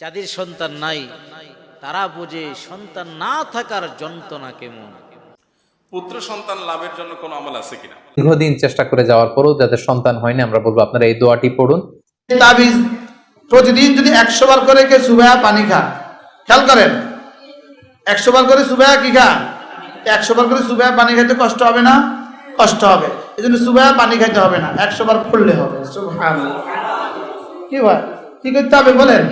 যাদের সন্তান নাই তারা বোঝে সন্তান না থাকার যন্ত্রণা কেমন? পুত্র সন্তান লাভের জন্য কোনো আমল আছে কিনা? দীর্ঘদিন চেষ্টা করে যাওয়ার পরেও যাদের সন্তান হয়নি আমরা বলব আপনারা এই দোয়াটি পড়ুন। তাবিজ প্রতিদিন যদি একশো বার করে কে সুবেহা পানি খা। খেয়াল করেন একশো বার করে সুবেহা কি খা? একশো বার করে সুবেহা পানি খাইতে কষ্ট হবে না? কষ্ট হবে। এই জন্য সুবেহা পানি খাইতে হবে না একশো বার পড়লে হবে। কি ভাই কি করতে হবে বলেন?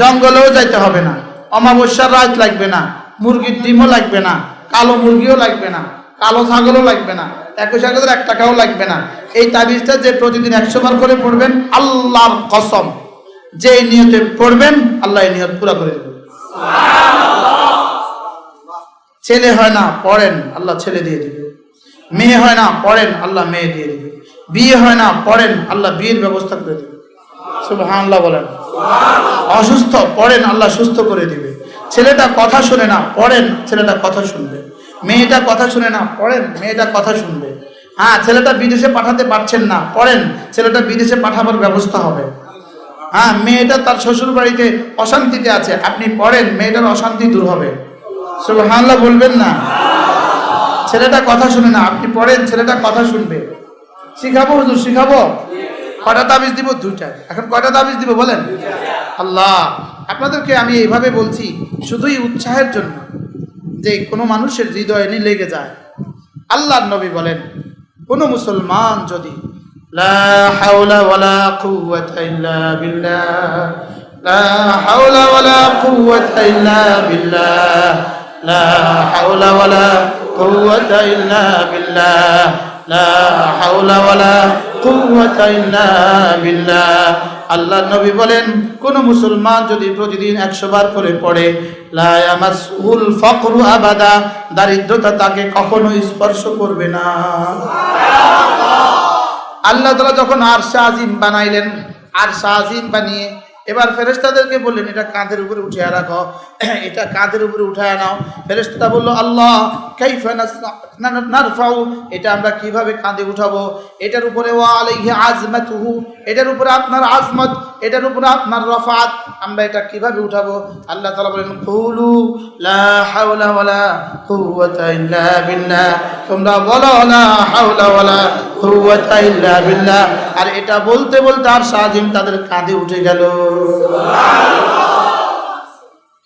জঙ্গলেও যাইতে হবে না। অমাবস্যার রাত লাগবে না, মুরগির ডিমও লাগবে না, কালো মুরগিও লাগবে না, কালো ছাগলও লাগবে না একুশ হাজার এক টাকাও লাগবে না। এই তাবিজটা যে প্রতিদিন একশো বার করে পড়বেন, আল্লাহর কসম। যে নিয়তে পড়বেন, আল্লাহ এই নিয়ত পুরা করে দেবেন। ছেলে হয় না, পড়েন, আল্লাহ ছেলে দিয়ে দিবে। মেয়ে হয় না, পড়েন, আল্লাহ মেয়ে দিয়ে দিবে। বিয়ে হয় না, পড়েন, আল্লাহ বিয়ের ব্যবস্থা করে দেবে সুবহানাল্লাহ বলেন। অসুস্থ, পড়েন, আল্লাহ সুস্থ করে দিবে। ছেলেটা কথা শুনে না, পড়েন, ছেলেটা কথা শুনবে। মেয়েটা কথা শুনে না, পড়েন, মেয়েটা কথা শুনবে। হ্যাঁ ছেলেটা বিদেশে পাঠাতে পারছেন না, পড়েন, ছেলেটা বিদেশে পাঠাবার ব্যবস্থা হবে। হ্যাঁ মেয়েটা তার শ্বশুর বাড়িতে অশান্তিতে আছে, আপনি পড়েন, মেয়েটার অশান্তি দূর হবে। সুবহানাল্লাহ বলবেন না। ছেলেটা কথা শুনে না, আপনি পড়েন, ছেলেটা কথা শুনবে। শিখাবো শিখাবো? কয়টা তাবিজ দিব? দুইটা। এখন কয়টা তাবিজ দিব বলেন? আল্লাহ, আপনাদেরকে আমি এইভাবে বলছি, শুধুই উৎসাহের জন্য যে কোনো মানুষের হৃদয়ে নি লেগে যায়। আল্লাহর নবী বলেন, কোনো মুসলমান যদি লা বিল্লাহ। লা হাওলা ওয়ালা কুওয়াতা ইল্লা বিল্লাহ। আল্লাহ নবী বলেন, কোন মুসলমান যদি প্রতিদিন একশো বার করে পড়ে, লা ইয়ামাসুল ফকরু আবাদা, দারিদ্রতা তাকে কখনো স্পর্শ করবে না। আল্লাহ তালা যখন আরশা আজিম বানাইলেন, আরশা আজিম বানিয়ে এবার ফেরেস্তাদেরকে বললেন, এটা কাঁধের উপরে উঠিয়ে রাখো। এটা কাঁধের উপরে উঠায় নাও। ফেরেস্তা বলল, আল্লাহ না- না- নারফাউ, এটা আমরা কীভাবে কাঁধে উঠাবো? এটার উপরে ওয়া আলাইহি আজমাতুহু, এটার উপরে আপনার আজমত, এটার উপরে আপনার রফাত, আমরা এটা কীভাবে উঠাবো? আল্লাহ তাআলা বলেন, কুলু লা তোমরা বলো, লা হাওলা ওয়ালা কুওয়াতা আর এটা বলতে বলতে আর সাজিম তাদের কাঁধে উঠে গেল।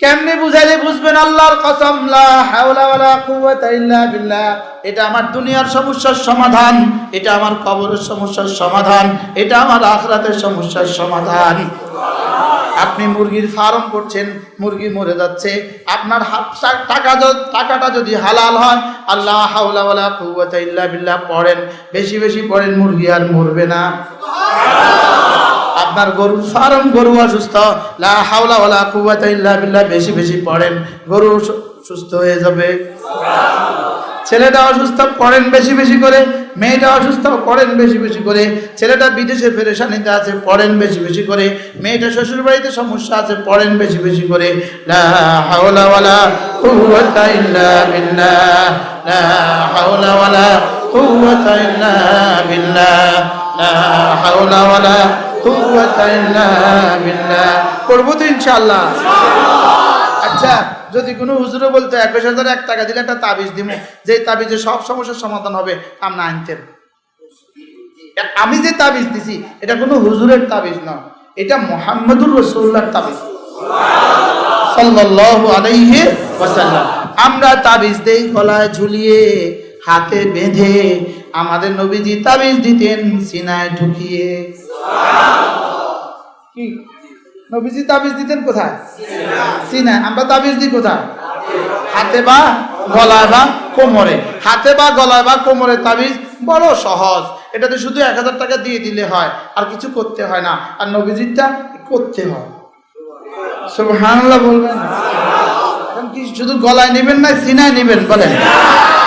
কেমনে বুঝাইলে বুঝবেন আল্লাহর কসম? লা এটা আমার দুনিয়ার সমস্যার সমাধান, এটা আমার কবরের সমস্যার সমাধান, এটা আমার আখরাতের সমস্যার সমাধান। আপনি মুরগির ফার্ম করছেন, মুরগি মরে যাচ্ছে, আপনার টাকা টাকাটা যদি হালাল হয়, আল্লাহ ইল্লা বিল্লাহ পড়েন, বেশি বেশি পড়েন, মুরগি আর মরবে না। আপনার গরু, ফার্ম গরু অসুস্থ, লা হাওলা ওয়ালা কুওয়াতা ইল্লা বিল্লাহ, বেশি বেশি পড়েন, গরু সুস্থ হয়ে যাবে। ছেলেটা অসুস্থ, পড়েন বেশি বেশি করে, মেয়েটা অসুস্থ, পড়েন বেশি বেশি করে, ছেলেটা বিদেশে পেরেশানিতে আছে, পড়েন বেশি বেশি করে, মেয়েটা শ্বশুর বাড়িতে সমস্যা আছে, পড়েন বেশি বেশি করে, লা হাওলা ওয়ালা কুওয়াতা ইল্লা বিল্লাহ, লা হাওলা ওয়ালা কুওয়াতা ইল্লা বিল্লাহ কুওয়াতা ইল্লা বিল্লাহ করব তো ইনশাআল্লাহ। আচ্ছা যদি কোনো হুজুরে বলতো একুশ হাজার এক টাকা দিলে একটা তাবিজ দিব যে তাবিজে সব সমস্যার সমাধান হবে আপনি আনতেন আমি যে তাবিজ দিছি এটা কোনো হুজুরের তাবিজ না এটা মোহাম্মদুর রসুল্লাহর তাবিজ। সাল্লাল্লাহু আলাইহি ওয়াসাল্লাম। আমরা তাবিজ দেই গলায় ঝুলিয়ে হাতে বেঁধে আমাদের নবীজি তাবিজ দিতেন সিনায় ঢুকিয়ে। কি? নবীজি তাবিজ দিতেন কোথায়? সিনায়। আমরা তাবিজ দিই কোথায়? হাতে বা গলায় বা কোমরে। হাতে বা গলায় বা কোমরে তাবিজ বড় সহজ। এটাতে শুধু এক হাজার টাকা দিয়ে দিলে হয় আর কিছু করতে হয় না। আর নবীজিরটা করতে হয়। সুবহানাল্লাহ বলবেন এখন কি শুধু গলায় নেবেন না সিনায় নেবেন? বলেন।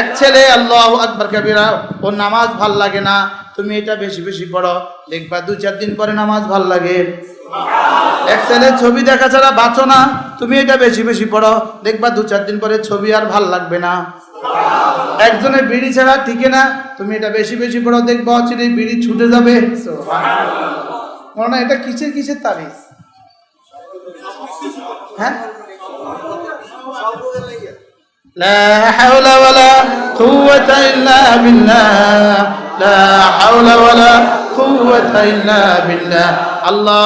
এক ছেলে, আল্লাহ আকবর কাবিরা, ওর নামাজ ভালো লাগে না। তুমি এটা বেশি বেশি পড়ো। দেখবা দু চার দিন পরে নামাজ ভালো লাগে। এক ছেলে ছবি দেখা ছাড়া বাঁচো না। তুমি এটা বেশি বেশি পড়ো। দেখবা দু চার দিন পরে ছবি আর ভালো লাগবে না। একজনের বিড়ি ছাড়া টিকে না। তুমি এটা বেশি বেশি পড়ো। দেখবা হচ্ছে বিড়ি ছুটে যাবে। হয় এটা কিসের কিসের তাবিজ? হ্যাঁ? لا حول ولا قوة إلا بالله لا حول ولا قوة إلا بالله আল্লাহ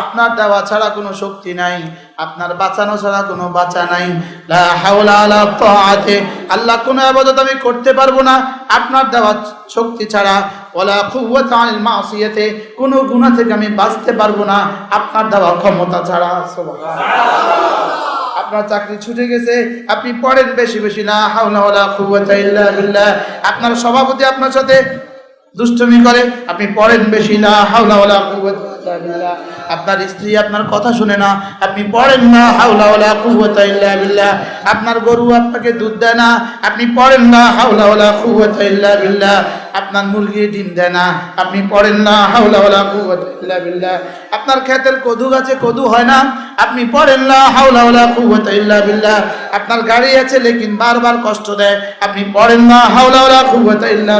আপনার দেওয়া ছাড়া কোনো শক্তি নাই আপনার বাঁচানো ছাড়া কোনো বাঁচা নাই লা হাওলা আলা তাআতে আল্লাহ কোনো ইবাদত আমি করতে পারবো না আপনার দেওয়া শক্তি ছাড়া ওয়ালা কুওয়াতা আনিল মাসিয়াতে কোনো গুনাহ থেকে আমি বাঁচতে পারবো না আপনার দেওয়া ক্ষমতা ছাড়া সুবহানাল্লাহ আপনার চাকরি ছুটে গেছে, আপনি পড়েন বেশি বেশি না ইল্লা বিল্লাহ। আপনার সভাপতি আপনার সাথে দুষ্টমি করে, আপনি পড়েন বেশি না হাওলা আপনার স্ত্রী আপনার কথা শুনে না, আপনি পড়েন না হাওলা বিল্লাহ। আপনার গরু আপনাকে দুধ দেয় না, আপনি পড়েন না হাওলা ইল্লা বিল্লাহ। আপনার মুরগি ডিম দেয় না, আপনি পড়েন না হাওলা ইল্লা বিল্লাহ। আপনার ক্ষেতের কদু গাছে কদু হয় না। আপনি পড়েন না হাওলা ওয়ালা কুওয়াতা ইল্লা বিল্লাহ। আপনার গাড়ি আছে, লেকিন বারবার কষ্ট দেয়। আপনি পড়েন না হাওলা ওয়ালা কুওয়াতা ইল্লা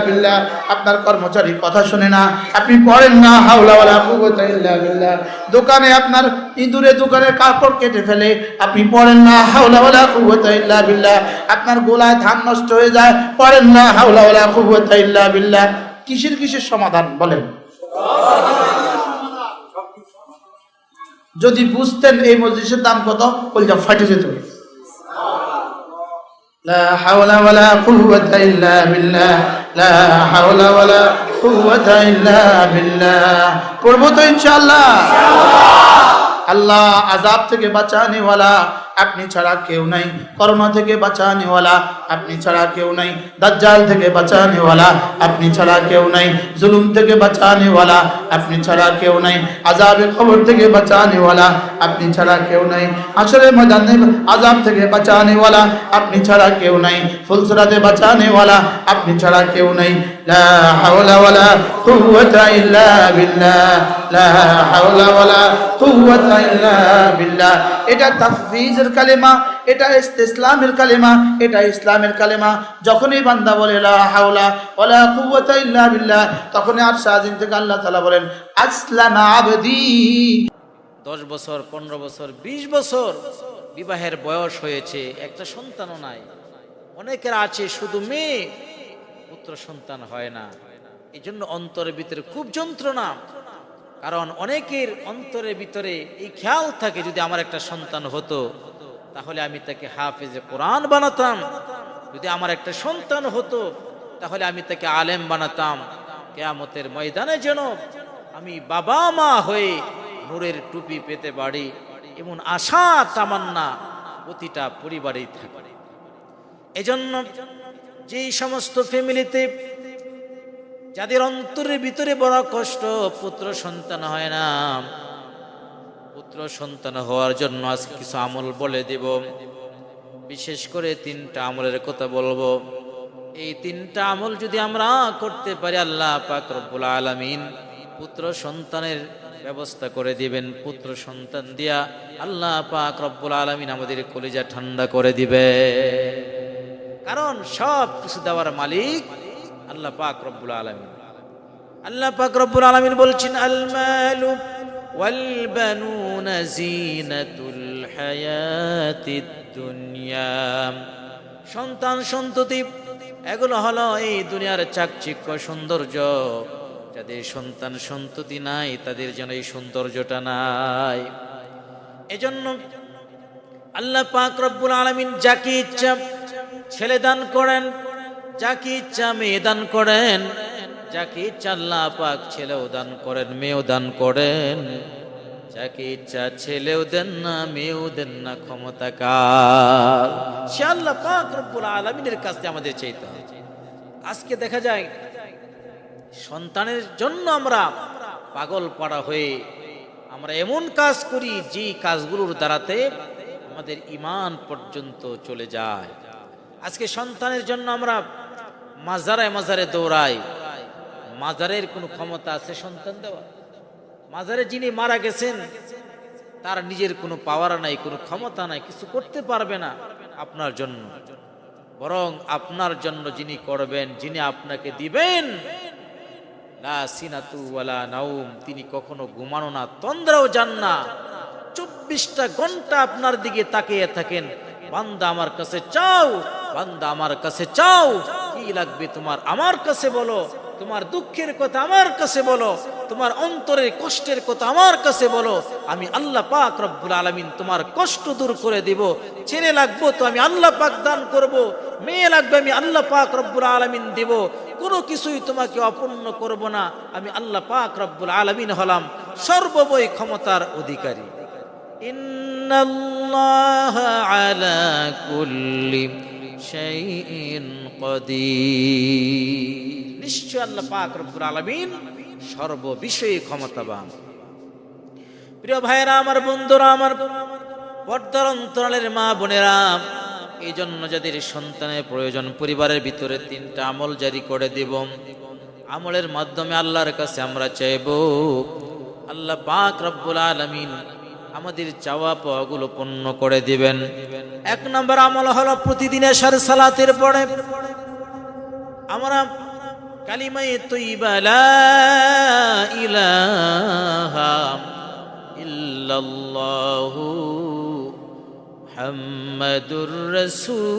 আপনার কর্মচারী কথা শুনে না। আপনি পড়েন না হাওলা ওয়ালা কুওয়াতা ইল্লা দোকানে আপনার ইঁদুরে দোকানের কাপড় কেটে ফেলে। আপনি পড়েন না হাওলা ওয়ালা কুওয়াতা ইল্লা বিল্লাহ। আপনার গোলায় ধান নষ্ট হয়ে যায়। পড়েন না হাওলা ওয়ালা কুওয়াতা ইল্লা বিল্লাহ। কিসের কিসের সমাধান বলেন? যদি বুঝতেন এই মসজিদের দাম কত কলজা ফাটে যেত لا حول ولا قوة إلا بالله لا حول ولا قوة إلا بالله পড়বো তো ইনশাআল্লাহ আল্লাহ আজাব থেকে বাঁচানেওয়ালা আপনি ছাড়া কেউ নাই। করোনা থেকে বাঁচানেওয়ালা, আপনি ছাড়া কেউ নাই। দাজ্জাল থেকে বাঁচানেওয়ালা, আপনি ছাড়া কেউ নাই। জুলুম থেকে বাঁচানেওয়ালা, আপনি ছাড়া কেউ নাই। আজাবের খবর থেকে বাঁচানেওয়ালা, আপনি ছাড়া কেউ নাই। আসলে ময়দানে আজাব থেকে বাঁচানেওয়ালা, আপনি ছাড়া কেউ নাই। ফুলসরাতে বাঁচানেওয়ালা, আপনি ছাড়া কেউ নাই। লা হাওলা ওয়ালা কুওয়াতা ইল্লা বিল্লাহ। লা হাওলা ওয়ালা কুওয়াতা ইল্লা বিল্লাহ। এটা তাফবিজের কালেমা, এটা ইসলামের কালেমা, এটা ইসলামের কালেমা। যখনই বান্দা বলে, লা তখনই আর শাহিন থেকে আল্লাহ তাআলা বলেন, আসলামা দশ বছর, পনেরো বছর ২০ বছর বিবাহের বয়স হয়েছে, একটা সন্তানও নাই। অনেকের আছে শুধু মেয়ে, পুত্র সন্তান হয় না। এই জন্য অন্তরের ভিতরে খুব যন্ত্রণা। কারণ অনেকের অন্তরের ভিতরে এই খেয়াল থাকে, যদি আমার একটা সন্তান হতো, তাহলে আমি তাকে হাফেজে কোরআন বানাতাম। যদি আমার একটা সন্তান হতো, তাহলে আমি তাকে আলেম বানাতাম। কেয়ামতের ময়দানে যেন আমি বাবা মা হয়ে নূরের টুপি পেতে পারি, এমন আশা, তামান্না প্রতিটা পরিবারেই থাকে। এজন্য যেই সমস্ত ফ্যামিলিতে যাদের অন্তরের ভিতরে বড় কষ্ট, পুত্র সন্তান হয় না। পুত্র সন্তান হওয়ার জন্য আজকে কিছু আমল বলে দেব। বিশেষ করে তিনটা আমলের কথা বলব। এই তিনটা আমল যদি আমরা করতে পারি, আল্লাহ পাক রব্বুল আলামিন পুত্র সন্তানের ব্যবস্থা করে দিবেন। পুত্র সন্তান দিয়া আল্লাহ পাক রব্বুল আলামিন আমাদের কলিজা ঠান্ডা করে দিবে কারণ সব কিছু দেওয়ার মালিক আল্লাহ পাক রব্বুল আলামিন। আল্লাহ পাক রব্বুল আলামিন বলছেন, আল মালু ওয়াল বানুনা জিনাতুল হায়াতিদ দুনিয়া। সন্তান সন্ততি, এগুলো হলো এই দুনিয়ার চাকচিক্য সৌন্দর্য। যাদের সন্তান সন্ততি নাই, তাদের যেন এই সৌন্দর্যটা নাই। এজন্য আল্লাহ পাক রব্বুল আলামিন যাকে ইচ্ছা ছেলে দান করেন যাকে ইচ্ছা মেয়ে দান করেন, যাকে ইচ্ছা আল্লাহ পাক ছেলেও দান করেন, মেয়েও দান করেন। যাকে ইচ্ছা ছেলেও দেন না, মেয়েও দেন না, ক্ষমতা কার? সে আল্লাহ পাক রব্বুল আলামিনের কাছে আমাদের চাইতে আজকে দেখা যায়, সন্তানের জন্য আমরা পাগল পাড়া হয়ে আমরা এমন কাজ করি, যে কাজগুলোর দ্বারাতে আমাদের ইমান পর্যন্ত চলে যায়। আজকে সন্তানের জন্য আমরা মাজারে মাজারে দৌড়াই মাজারের কোনো ক্ষমতা আছে সন্তান দেওয়া মাজারে যিনি মারা গেছেন, তার নিজের কোনো পাওয়ার নাই, কোনো ক্ষমতা নাই, কিছু করতে পারবে না আপনার জন্য। বরং আপনার জন্য যিনি করবেন, যিনি আপনাকে দিবেন নাউম তিনি কখনো ঘুমানো না, তন্দ্রাও যান না। চব্বিশটা ঘণ্টা আপনার দিকে তাকিয়ে থাকেন। বান্দা আমার কাছে চাও, বান্দা আমার কাছে চাও। লাগবে তোমার আমার কাছে বলো, তোমার দুঃখের কথা আমার কাছে বলো, তোমার অন্তরের কষ্টের কথা আমার কাছে বলো, আমি আল্লাহ পাক রব্বুল আলামিন তোমার কষ্ট দূর করে দিব। ছেলে লাগবো তো আমি আল্লাহ পাক দান করব, মেয়ে লাগবে আমি আল্লাহ পাক রব্বুল আলামিন দিব। কোনো কিছুই তোমাকে অপূর্ণ করব না, আমি আল্লাহ পাক রব্বুল আলামিন হলাম সর্ববই ক্ষমতার অধিকারী। ইন্নাল্লাহ আলা কুল্লি শাইইন নিশ্চয় আল্লাহ পাক রব্বুল আলামিন সর্ববিষয়ে ক্ষমতাবান। প্রিয় ভাইয়েরা, আমার বন্ধুরা, আমার পর্দার অন্তরালের মা বোনেরা এই জন্য যাদের সন্তানের প্রয়োজন, পরিবারের ভিতরে তিনটা আমল জারি করে দেব। আমলের মাধ্যমে আল্লাহর কাছে আমরা চাইব, আল্লাহ পাক রব্বুল আলমিন আমাদের চাওয়া পাওয়াগুলো পূর্ণ করে দিবেন। এক নম্বর আমল হলো প্রতিদিনের সার সালাতের পরে আমরা কালিমাই তৈবা ইলাহা ইল্লাল্লাহু মুহাম্মাদুর রাসূলুল্লাহ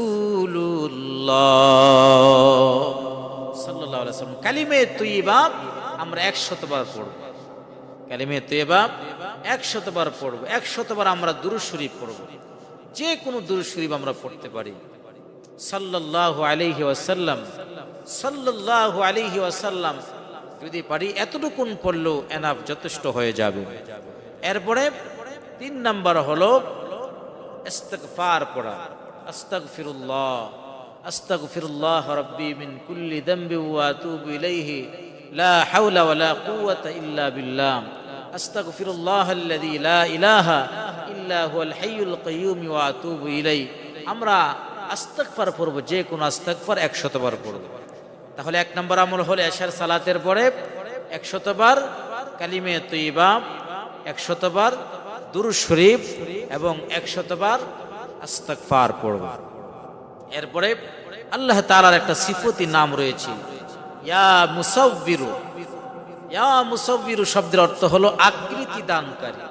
সাল্লাল্লাহু আলাইহি ওয়াসাল্লাম। কালিমে তৈবা আমরা 100 বার পড়ব। কালিমে তৈবা 100 বার পড়ব। 100 বার আমরা দুরূদ শরীফ পড়ব। যে কোনো দুরূদ শরীফ আমরা পড়তে পারি। সাল্লাল্লাহু আলাইহি ওয়াসাল্লাম আলাইহি ওয়াসাল্লাম, যদি পারি এতটুকুন পড়লেও এনাফ যথেষ্ট হয়ে যাবে। এরপরে তিন নাম্বার হলো ইলাইহি, লা ইল্লা আমরা আস্তাগফার পড়ব, যে কোনো আস্তাগফার 100 বার পড়ব। তাহলে এক নম্বর আমল হলো এশার সালাতের পরে 100 বার কালিমে তৈবা 100 বার দুরুদ শরীফ এবং 100 বার আস্তাগফার পড়ব। এরপরে আল্লাহ তাআলার একটা সিফতি নাম রয়েছে। ইয়া মুসাউবিরু ইয়া মুসাউবিরু শব্দের অর্থ হলো আকৃতি দানকারী।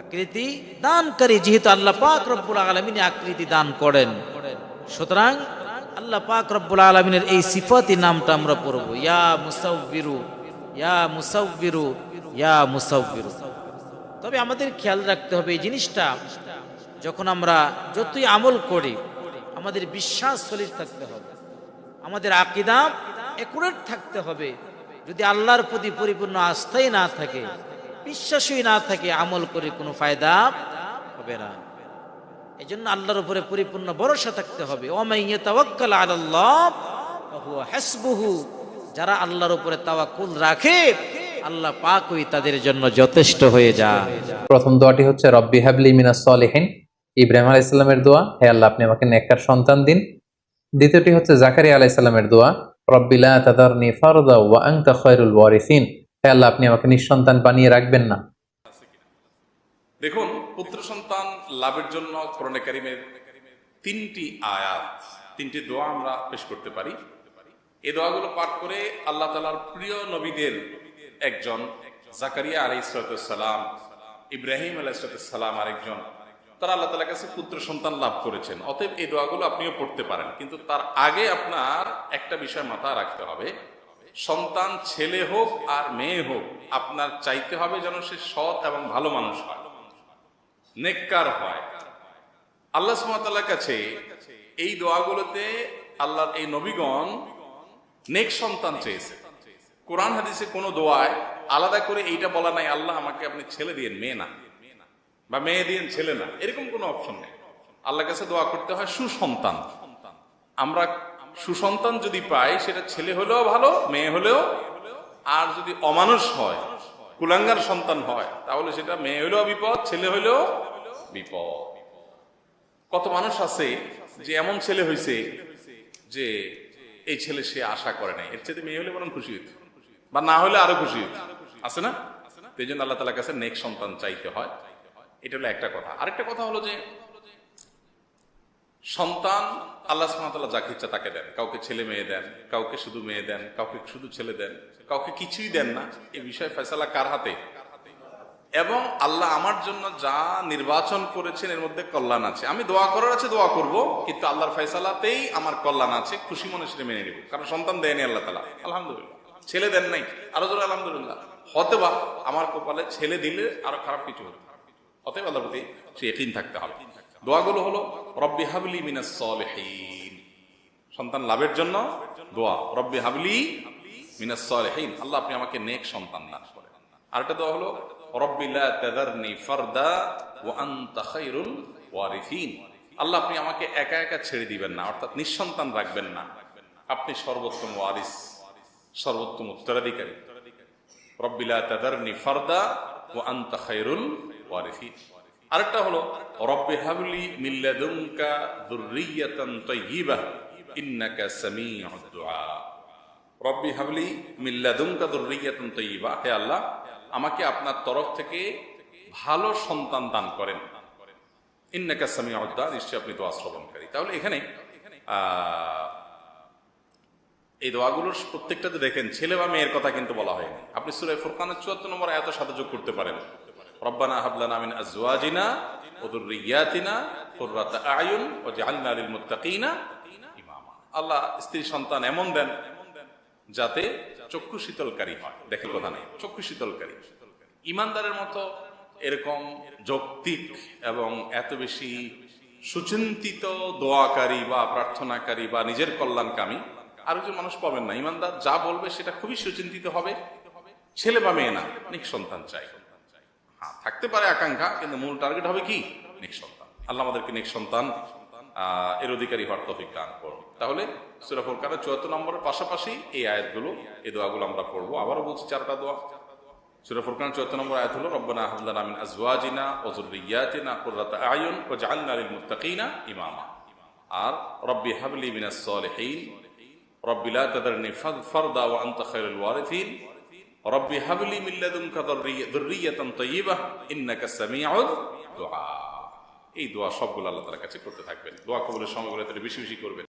আকৃতি দানকারী, যেহেতু আল্লাহ পাক রব্বুল আলমিন আকৃতি দান করেন। সুতরাং আল্লাহ পাক রব্বুল আলমিনের এই সিফতি নামটা আমরা পড়ব। ইয়া মুসাউবিরু ইয়া মুসাউবিরু ইয়া মুসাউবিরু। তবে আমাদের খেয়াল রাখতে হবে এই জিনিসটা, যখন আমরা যতই আমল করি, আমাদের বিশ্বাস সলিড থাকতে হবে। আমাদের আকিদা একুরেট থাকতে হবে। যদি আল্লাহর প্রতি পরিপূর্ণ আস্থাই না থাকে, বিশ্বাসই না থাকে আমল করে কোনো ফায়দা হবে না। এই জন্য আল্লাহর উপরে পরিপূর্ণ ভরসা থাকতে হবে। যারা আল্লাহর উপরে তাওয়াক্কুল রাখে, আল্লাহ পাকই তাদের জন্য যথেষ্ট হয়ে যায়। প্রথম দোয়াটি হচ্ছে, রব্বি হাবলি মিনাস সলিহিন। ইব্রাহিম আলাইহিস সালামের দোয়া, হে আল্লাহ, আপনি আমাকে নেককার সন্তান দিন। দ্বিতীয়টি হচ্ছে, জাকারিয়া আলাইহিস সালামের দোয়া, রব্বি লা তাদারনি ফারদা ওয়া আনতা খায়রুল ওয়ারিসিন। হে আল্লাহ, আপনি আমাকে নিঃসন্তান বানিয়ে রাখবেন না। দেখুন, পুত্র সন্তান লাভের জন্য কোরআনে কারিমের তিনটি আয়াত, তিনটি দোয়া আমরা পেশ করতে পারি। এই দোয়াগুলো পাঠ করে আল্লাহ তালার প্রিয় নবীদের একজন, জাকারিয়া আলী সালাম, ইব্রাহিম আলাইসালাম আরেকজন, তারা আল্লাহ তালার কাছে পুত্র সন্তান লাভ করেছেন। অতএব এই দোয়াগুলো আপনিও পড়তে পারেন। কিন্তু তার আগে আপনার একটা বিষয় মাথায় রাখতে হবে। সন্তান ছেলে হোক আর মেয়ে হোক, আপনার চাইতে হবে যেন সে সৎ এবং ভালো মানুষ হয়। নেককার হয়। আল্লাহ সুমাতাল্লার কাছে এই দোয়াগুলোতে আল্লাহর এই নবীগণ নেক সন্তান চেয়েছে। কোরআন হাদিসে কোনো দোয়ায় আলাদা করে এইটা বলা নাই, আল্লাহ আমাকে আপনি ছেলে দিয়েন, মেয়ে না। বা মেয়ে দিয়েন, ছেলে না। এরকম কোনো অপশন নেই। আল্লাহর কাছে দোয়া করতে হয় সুসন্তান। আমরা সুসন্তান যদি পাই, সেটা ছেলে হলেও ভালো, মেয়ে হলেও, আর যদি অমানুষ হয় কুলাঙ্গার সন্তান হয়, তাহলে সেটা মেয়ে হলেও বিপদ, ছেলে হলেও বিপদ। কত মানুষ আছে যে এমন ছেলে হয়েছে যে এই ছেলে সে আশা করে নাই। এর চেয়ে মেয়ে হলে বরং খুশি হইত, বা না হলে আরও খুশি হইত। আছে না? এই জন্য আল্লাহ তালার কাছে নেক সন্তান চাইতে হয়। এটা হলো একটা কথা। আরেকটা কথা হলো যে সন্তান আল্লাহ সুবহানাহু যাকে ইচ্ছা তাকে দেন কাউকে ছেলে মেয়ে দেন কাউকে শুধু মেয়ে দেন কাউকে শুধু ছেলে দেন কাউকে কিছুই দেন না এই বিষয়ে ফয়সালা কার হাতে এবং আল্লাহ আমার জন্য যা নির্বাচন করেছেন এর মধ্যে কল্যাণ আছে আমি দোয়া করার আছে দোয়া করব কিন্তু আল্লাহর ফয়সালাতেই আমার কল্যাণ আছে খুশি মনে সেটা মেনে নিব কারণ সন্তান দেয়নি আল্লাহ তালা আলহামদুলিল্লাহ ছেলে দেন নাই আরও জোরে আলহামদুলিল্লাহ হতে বা আমার কপালে ছেলে দিলে আরও খারাপ কিছু হতো অতএব আল্লাহর প্রতি সে থাকতে হবে দোয়াগুলো হলো, রব্বি হাবলি মিনাস সলিহিন। সন্তান লাভের জন্য দোয়া, রব্বি হাবলি মিনাস সলিহিন। আল্লাহ আপনি আমাকে নেক সন্তান দান করেন। আরেকটা দোয়া হলো, রব্বি লা তাযারনি ফারদা ওয়া আনতা খায়রুল ওয়ারিসিন। আল্লাহ আপনি আমাকে একা একা ছেড়ে দিবেন না, অর্থাৎ নিঃসন্তান রাখবেন না। আপনি সর্বোত্তম ওয়ারিস, সর্বোত্তম উত্তরাধিকারী। রব্বিলা তাদারনি ফারদা ও আন্তা খায়রুল ওয়ারিসিন। আরেকটা হলো, রব্বি হাবলি মিল্লাদুনকা যুররিয়াতান তাইয়্যিবাহ ইন্নাকা সামিউদ দুআ। রব্বি হাবলি মিল্লাদুনকা যুররিয়াতান তাইয়্যিবাহ হে আল্লাহ, আমাকে আপনার তরফ থেকে ভালো সন্তান দান করেন। ইন্নাকা সামিউদ দুআ, নিশ্চয়ই আপনি দোয়া শ্রবণকারী। তাহলে এখানে এই দোয়াগুলোর প্রত্যেকটাতে দেখেন, ছেলে বা মেয়ের কথা কিন্তু বলা হয়নি। আপনি সুরাই ফুরকানের চুয়াত্তর নম্বর এত সাথে যোগ করতে পারেন। রব্বানা হাবলানা মিন আজওয়াজিনা ওয়া যুররিয়াতিনা কুররাতা আয়ুন ওয়া জাআলনা লিল মুত্তাকিনা আল্লাহ স্ত্রী সন্তান এমন দেন যাতে চক্ষু শীতলকারী হয়। দেখে কথা নেই। চক্ষু শীতলকারী। ইমানদারের মতো এরকম যৌক্তিক এবং এত বেশি সুচিন্তিত, দোয়াকারী বা প্রার্থনাকারী বা নিজের কল্যাণকামী আরেকজন মানুষ পাবেন না। ইমানদার যা বলবে সেটা খুবই সুচিন্তিত হবে। ছেলে বা মেয়ে না, অনেক সন্তান চাই থাকতে পারে আকাঙ্ক্ষা, কিন্তু মূল টার্গেট হবে কি? নিক সন্তান। আল্লাহ আমাদেরকে নিক সন্তান এর অধিকারী হওয়ার তফিক দান করুন। তাহলে সুরা ফুরকানের চুয়াত্তর নম্বরের পাশাপাশি এই আয়াতগুলো, এই দোয়াগুলো আমরা পড়ব। আবারও বলছি চারটা দোয়া। সুরা ফুরকান চুয়াত্তর নম্বর আয়াত হলো, রব্বানা হাবলানা মিন আজওয়াজিনা ওয়া যুররিয়াতিনা কুররাতা আয়ুন ওয়া জাআলনা লিল মুত্তাকিনা ইমামা। আর, রব্বি হাবলি মিনাস সলিহিন, রব্বি লা তাদারনি ফারদা ওয়া আনতা খায়রুল ওয়ারিথিন রব্বি হাবলি লাদুনকা যুররিয়াতান তাইয়্যিবাহ ইন্নাকা সামিউদ দুআ এই দোয়া সবগুলো আল্লাহ তাআলার কাছে করতে থাকবেন। দোয়া কবুলের সময়গুলো বেশি বেশি করবেন।